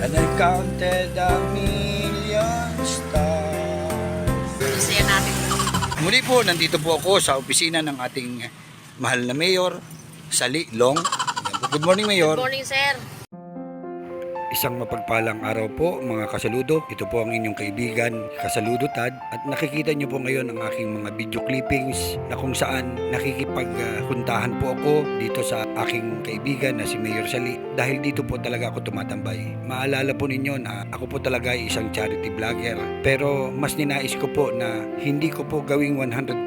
And I counted a million stars. Saya natin. Muli po, nandito po ako sa opisina ng ating mahal na mayor, Sali Long. Good morning, Mayor. Good morning, sir. Isang mapagpalang araw po mga kasaludo. Ito po ang inyong kaibigan, Kasaludo Tad. At nakikita niyo po ngayon ang aking mga video clippings na kung saan nakikipagkuntahan po ako dito sa aking kaibigan na si Mayor Sali. Dahil dito po talaga ako tumatambay. Maalala po ninyo na ako po talaga ay isang charity vlogger. Pero mas ninais ko po na hindi ko po gawing 100%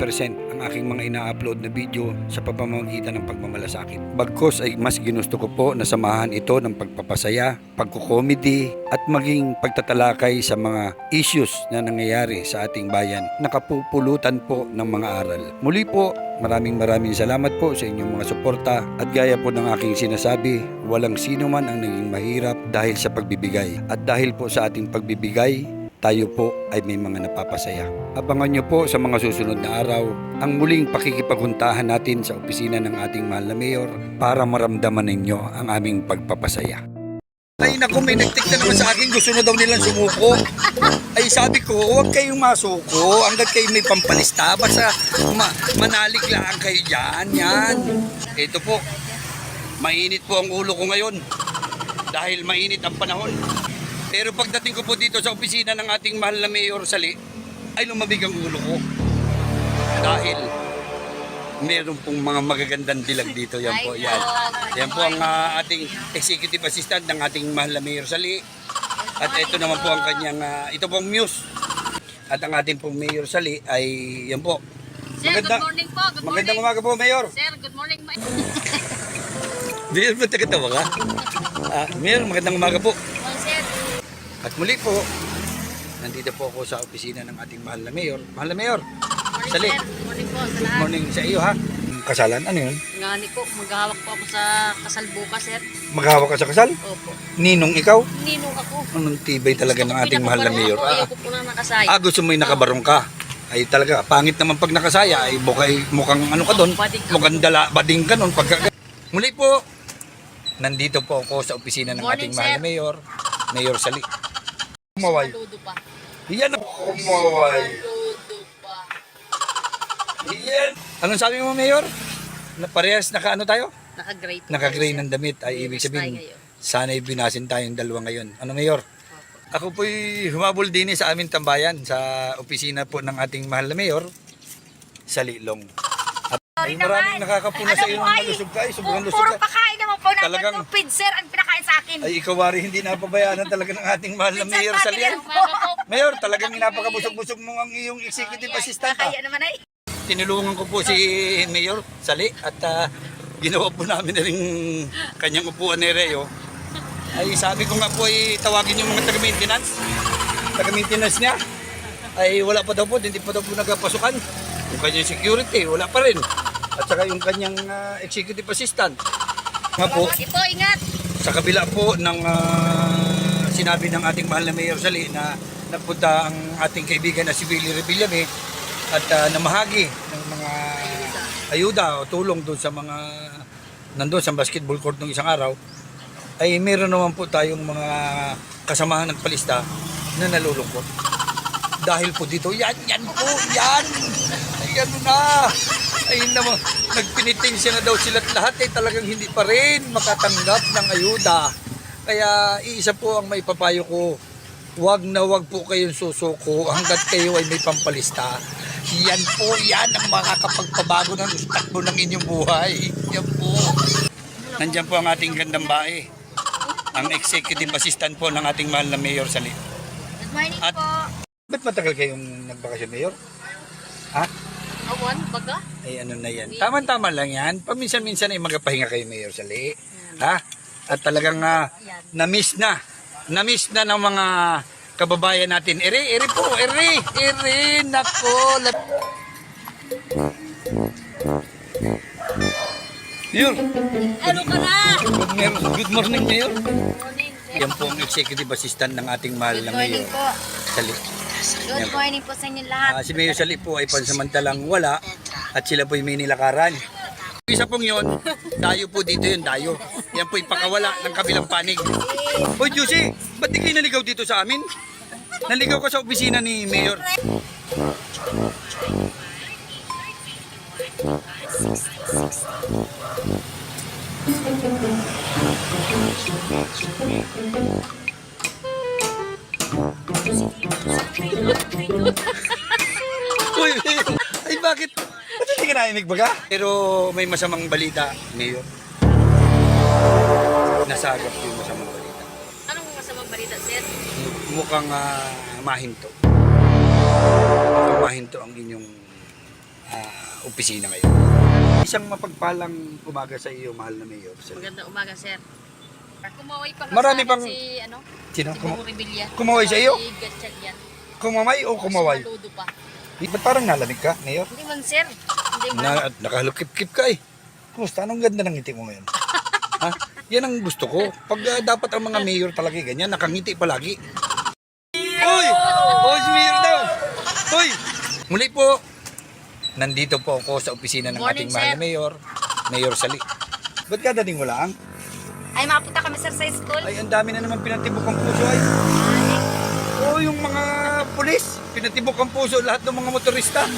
ang aking mga ina-upload na video sa pamamagitan ng pagmamalasakit. Bagkos ay mas ginusto ko po na samahan ito ng pagpapasaya, pagkukomedy at maging pagtatalakay sa mga issues na nangyayari sa ating bayan. Nakapupulutan po ng mga aral. Muli po, maraming maraming salamat po sa inyong mga suporta at gaya po ng aking sinasabi, walang sino man ang naging mahirap dahil sa pagbibigay. At dahil po sa ating pagbibigay, tayo po ay may mga napapasaya. Abangan nyo po sa mga susunod na araw ang muling pakikipaghuntahan natin sa opisina ng ating mahal na mayor para maramdaman ninyo ang aming pagpapasaya. Ay naku, may nagtik na naman sa akin. Gusto na daw nilang sumuko. Ay sabi ko, huwag kayong masuko hanggat kayo may pampalista. Basta ma- manalig lang kayo dyan. Yan. Ito po, mainit po ang ulo ko ngayon. Dahil mainit ang panahon. Pero pagdating ko po dito sa opisina ng ating mahal na Mayor Sali, ay lumabig ang ulo ko. Dahil meron pong mga magagandang dilag dito. Yan po, yan. Yan po ang ah, ating executive assistant ng ating mahal na Mayor Sali. At ito naman po ang kanyang, ah, ito pong muse. At ang ating pong Mayor Sali ay, yan po. Sir, Maganda- good morning po. Good morning. Magandang umaga po, Mayor. Sir, good morning. ma- Di ba nakatawa ka? Ah, Mayor, magandang umaga po. Oh, sir. At muli po, nandito po ako sa opisina ng ating mahal na Mayor. Mahal na Mayor, Morning, Sali. sir. Good morning po sa good lahat. morning sa iyo ha. Kasalan, ano yun? Ngani po, maghahawak po ako sa kasal bukas, sir. Maghawak ka sa kasal? Opo. Ninong ikaw? Ninong ako. Anong tibay talaga ng ko ating mahal na Mayor? Ako, Ah, ayaw ko po na nakasay. ah, gusto mo yung nakabarong ka? Ay talaga, pangit naman pag nakasaya. Ay bukay, mukhang ano ka doon? Bading ako. Mukhang dala, bading ka doon. Pagka... Muli po, nandito po ako sa opisina ng Morning, ating mahal na. Mayor, Mayor Sali. Kumaway. Saludo pa. Yan ang kumaway. Saludo pa. Yan. Anong sabi mo, Mayor? Na parehas naka ano tayo? Naka-gray po. Naka-gray ng damit ay ibig sabihin sana'y binasin tayong dalawa ngayon. Ano, Mayor? Ako po'y humabol din eh sa aming tambayan sa opisina po ng ating mahal na Mayor sa Lilong. At ay maraming nakakapuna sa iyo ng malusog ka. Ay, sobrang lusog Puro ka. pakain naman po namin Talagang- ng sir, ang pinakain sa akin. Ay, ikaw wari hindi napabayaan talaga ng ating mahal na Mayor sa Lilong. Mayor, talagang napakabusog-busog mo ang iyong executive assistant. ha? Kaya naman ay. Tinulungan ko po si Mayor Sali at ah, ginawa po namin na rin kanyang upuan ni Reo. Ay sabi ko nga po ay tawagin yung mga taga-maintenance. Taga-maintenance niya. Ay wala pa daw po, hindi pa daw po nagpasukan. Yung kanyang security, wala pa rin. At saka yung kanyang ah, executive assistant. Nga po, Ito, ingat. sa kabila po ng ah, sinabi ng ating mahal na Mayor Sali na nagpunta ang ating kaibigan na si Willie Revillame at ah, namahagi ng mga ayuda o tulong doon sa mga nandoon sa basketball court ng isang araw ay meron naman po tayong mga kasamahan ng palista na nalulungkot. Dahil po dito, yan, yan po, yan! Ay, ano na! Ay, naman, nagpinitensya na daw sila lahat ay talagang hindi pa rin makatanggap ng ayuda. Kaya iisa po ang may papayo ko, Huwag na huwag po kayong susuko hanggat kayo ay may pampalista. Yan po, yan ang makakapagpabago ng takbo ng inyong buhay. Yan po. Nandiyan po ang ating gandang bae. Ang executive assistant po ng ating mahal na Mayor Sali. Good morning At- po. Ba't matagal kayong nagbakasyon, Mayor? Ha? Awan, baga. Ay ano na yan. Tama-tama lang yan. Paminsan-minsan ay magapahinga kayo, Mayor Sali. Ha? At talagang ah, na-miss na. Na-miss na ng mga kababayan natin. Ere, ere po, ere, ere, nako. Mayor, Ano ka na? good, Mayor, good morning, Mayor. Morning. Yan po ang executive assistant ng ating mahal Good na morning Mayor po. Sali. Good morning po sa inyo lahat. Ah, si Mayor Sali po ay pansamantalang wala at sila po ay may nilakaran. Isa pong yun, dayo po dito yun, dayo. Yan po ipakawala ng kabilang panig. Hoy, Juicy, Ba't di kayo naligaw dito sa amin? Naligaw ka sa opisina ni Mayor. Uy, ay bakit? Ba't hindi ka nainig baga? Pero may masamang balita, Mayor. Nasagap yung masamang balita. Anong masamang balita, sir? Mukhang ah, mahinto. Mukhang mahinto ang inyong ah, opisina ngayon. Isang mapagpalang umaga sa iyo, mahal na Mayor. Magandang umaga, sir. Kumaway pa Marami pang- si, ano, Sino? si Kum- Bungo Rebilla. kumaway sa iyo? Si Gatchalian. kumamay o kumaway? Saludo pa. Ba't parang nalamig ka, Mayor? Hindi man, sir. Hindi man. Na, nakahalukip-kip ka eh. Kumusta? Anong ganda ng ngiti mo ngayon? ha? Yan ang gusto ko. Pag ah, dapat ang mga mayor talaga ganyan, nakangiti palagi. Hoy! Hoy, si Mayor daw! Hoy! Muli po, nandito po ako sa opisina ng Morning, ating mahal na sir. mayor, Mayor Sali. Ba't ka dating mo lang? Ay, makapunta kami sir sa school. Ay, ang dami na naman pinatibok ang puso ay. Oo, yung mga pulis, pinatibok ang puso lahat ng mga motorista.